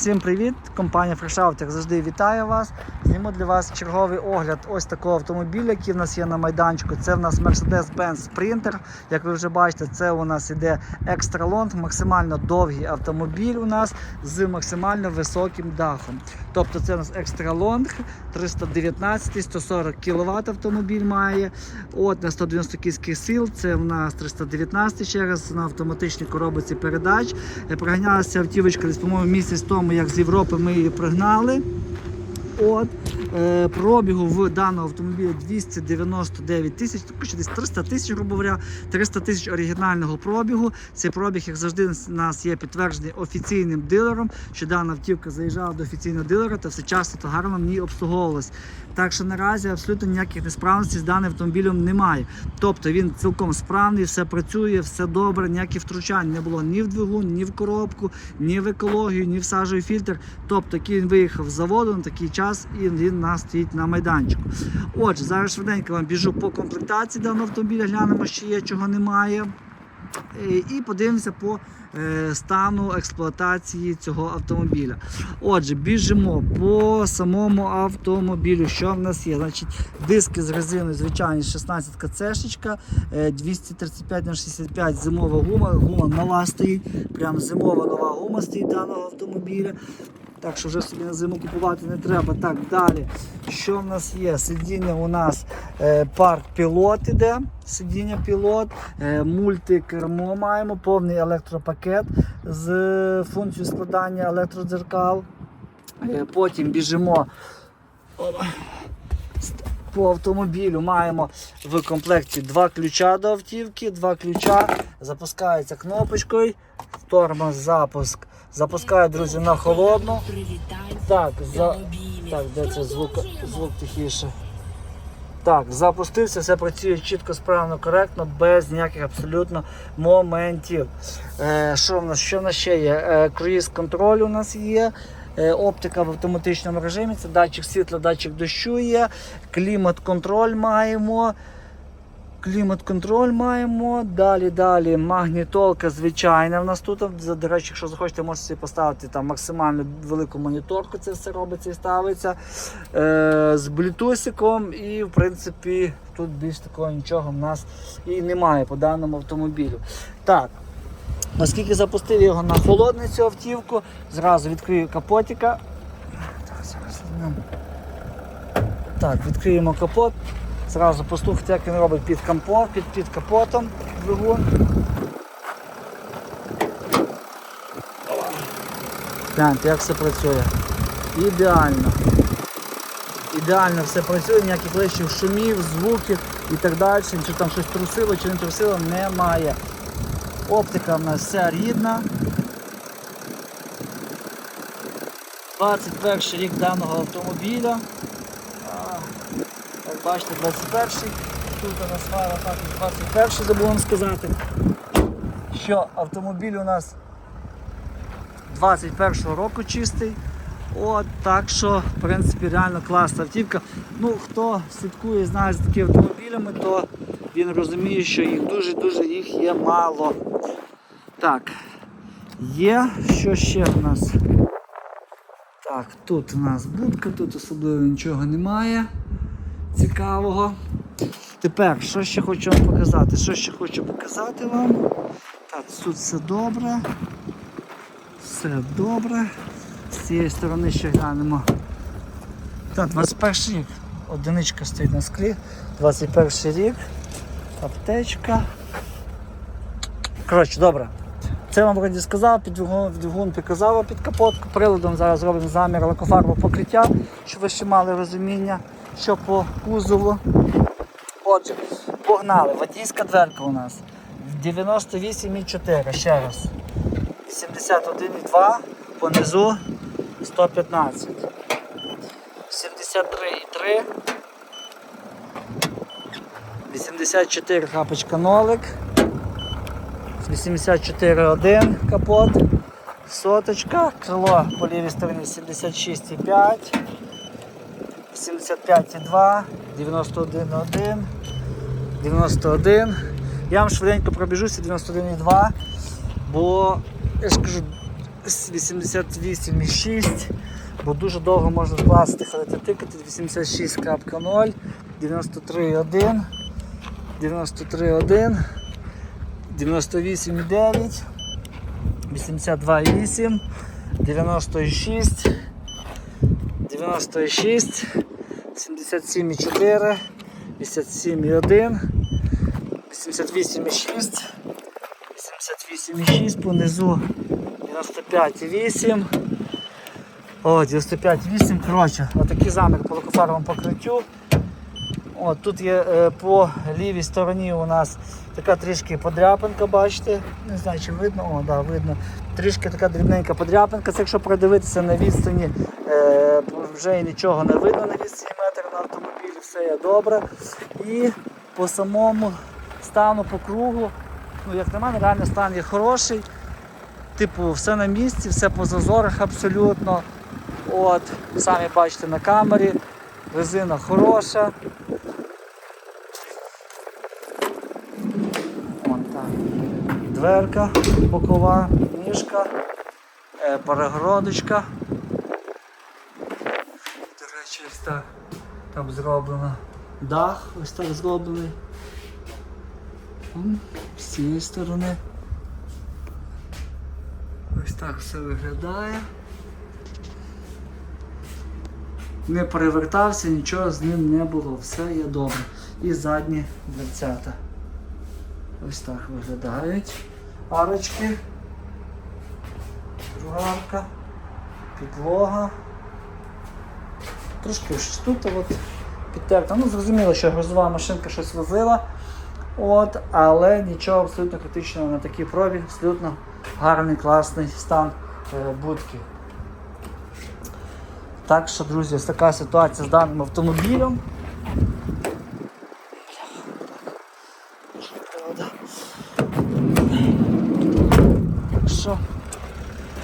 Всім привіт! Компанія FreshOut, як завжди вітаю вас. Зніму для вас черговий огляд ось такого автомобіля, який в нас є на майданчику. Це в нас Mercedes-Benz Sprinter. Як ви вже бачите, це у нас іде екстра лонг, максимально довгий автомобіль у нас з максимально високим дахом. Тобто це у нас екстра лонг 319 140 кВт автомобіль має. От на 190 кінських сил. Це в нас 319 ще раз на автоматичній коробці передач. Е, Проганялася автівочка десь, по-моєму, місяць тому, як з Європи ми її пригнали. От пробігу в даного автомобіля 299 тисяч, тобто десь 300 тисяч, грубо говоря, 300 тисяч оригінального пробігу. Цей пробіг, як завжди, у нас є підтверджений офіційним дилером, що дана автівка заїжджала до офіційного дилера та все часто та гарно в ній обслуговувалась. Так що наразі абсолютно ніяких несправностей з даним автомобілем немає. Тобто він цілком справний, все працює, все добре, ніяких втручань не було ні в двигун, ні в коробку, ні в екологію, ні в сажовий фільтр. Тобто, який він виїхав з заводу на такий час і він нас стоїть на майданчику. Отже, зараз швиденько вам біжу по комплектації даного автомобіля, глянемо, що є, чого немає. Е, І подивимося по е, стану експлуатації цього автомобіля. Отже, біжимо по самому автомобілю. Що в нас є? Значить, диски з резиною, звичайні 16 кцшечка, 235 на 65 зимова гума, гума нова стоїть, прям зимова нова гума стоїть даного автомобіля. Так що вже собі на зиму купувати не треба. Так, далі. Що в нас є? Сидіння у нас е, парк пілот іде. Сидіння пілот, е, мультикермо маємо, повний електропакет з функцією складання електродзеркал. Е, потім біжимо. По автомобілю маємо в комплекті два ключа до автівки, два ключа. Запускається кнопочкою. Тормоз, запуск. Запускаю, друзі, на холодну. Так, за... так, де це звук, звук тихіше. Так, запустився, все працює чітко, справно, коректно, без ніяких абсолютно моментів. Е, що в нас що в нас ще є? Е, круїз контроль у нас є. Е, Оптика в автоматичному режимі, це датчик світла, датчик дощу є, клімат-контроль маємо. Клімат-контроль маємо. Далі, далі магнітолка звичайна в нас тут. До речі, якщо захочете, можете собі поставити там максимально велику моніторку, це все робиться і ставиться. Е, з блютусиком і в принципі тут більш такого нічого в нас і немає по даному автомобілю. Так. Оскільки запустив його на холодну цю автівку, зразу відкрию візьмемо. Так, відкриємо капот. Зразу послухайте, як він робить під кампо, під, під капотом двигун. Гляньте, як все працює. Ідеально. Ідеально все працює, ніяких лишніх шумів, звуків і так далі. Чи там щось трусило, чи не трусило, немає. Оптика в нас вся рідна. 21 рік даного автомобіля. Бачите, 21-й. Тут у нас фара також 21 забув вам сказати. Що автомобіль у нас 21-го року чистий. От, так що, в принципі, реально класна автівка. Ну, хто слідкує, знає за такими автомобілями, то він розуміє, що їх дуже-дуже їх є мало. Так, є, що ще в нас? Так, тут у нас будка, тут особливо нічого немає цікавого. Тепер, що ще хочу вам показати? Що ще хочу показати вам? Так, тут все добре. Все добре. З цієї сторони ще глянемо. Так, 21 рік. Одиничка стоїть на склі. 21 рік. Аптечка. Коротше, добре. Це вам вроді сказав, під двигун, двигун показав під капотку. Приладом зараз зробимо замір лакофарбового покриття, щоб ви ще мали розуміння, що по кузову. Отже, погнали. Водійська дверка у нас 98,4, ще раз. 71,2, понизу 115. 73,3. 84 крапочка нолик. 84,1 капот. Соточка, крило по лівій стороні 76,5. 75,2, 91,1, 91. Я вам швиденько пробіжуся 91,2, бо я ж кажу, 88,6, бо дуже довго можна класти, ходити тикати. 86.0, 93,1, 93,1, 98,9, 82,8, 96, 96, 77,4, 87,1, 88,6. 88,6 понизу 95,8. О, 95,8. Коротше, отакий замір по лакофарбовому покриттю. О, тут є е, по лівій стороні у нас така трішки подряпинка, бачите. Не знаю, чи видно, о, да, видно. Трішки така дрібненька подряпинка. Це якщо продивитися на відстані, е, вже і нічого не видно на відстані автомобілі, все є добре. І по самому стану по кругу, ну як на мене, реально стан є хороший. Типу, все на місці, все по зазорах абсолютно. От, самі бачите на камері, резина хороша. Вон так. Дверка бокова, ніжка, е, перегородочка. До речі, так там зроблено. Дах ось так зроблений. З цієї сторони. Ось так все виглядає. Не перевертався, нічого з ним не було, все є добре. І задні дверцята. Ось так виглядають. Арочки. Друга арка. Підлога. Трошки тут от підтерта. Ну, зрозуміло, що грузова машинка щось возила. От, але нічого абсолютно критичного на такий пробіг, абсолютно гарний, класний стан е, будки. Так що, друзі, ось така ситуація з даним автомобілем. Так що,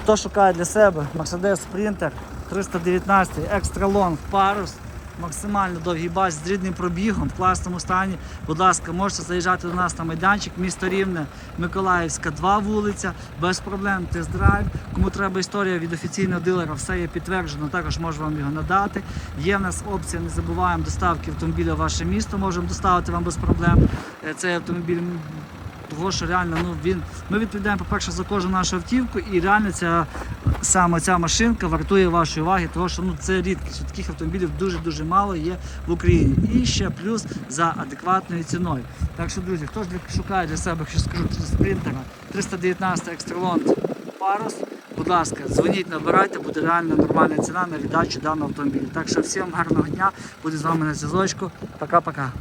хто шукає для себе Mercedes Sprinter 319 Extra Long Parus, максимально довгий бач з рідним пробігом в класному стані. Будь ласка, можете заїжджати до нас на майданчик, місто Рівне, Миколаївська, 2 вулиця, без проблем тест-драйв. Кому треба історія від офіційного дилера, все є підтверджено, також можу вам його надати. Є в нас опція, не забуваємо доставки автомобіля в ваше місто, можемо доставити вам без проблем. Е, Цей автомобіль того, що реально ну, він, ми відповідаємо, по-перше, за кожну нашу автівку, і реально ця саме ця машинка вартує вашої уваги, тому що ну, це рідкість. Таких автомобілів дуже-дуже мало є в Україні. І ще плюс за адекватною ціною. Так що, друзі, хто ж шукає для себе, що скажу, спринтера 319 Extralond Парус, будь ласка, дзвоніть, набирайте, буде реально нормальна ціна на віддачу даного автомобіля. Так що всім гарного дня, буду з вами на зв'язочку. Пока-пока.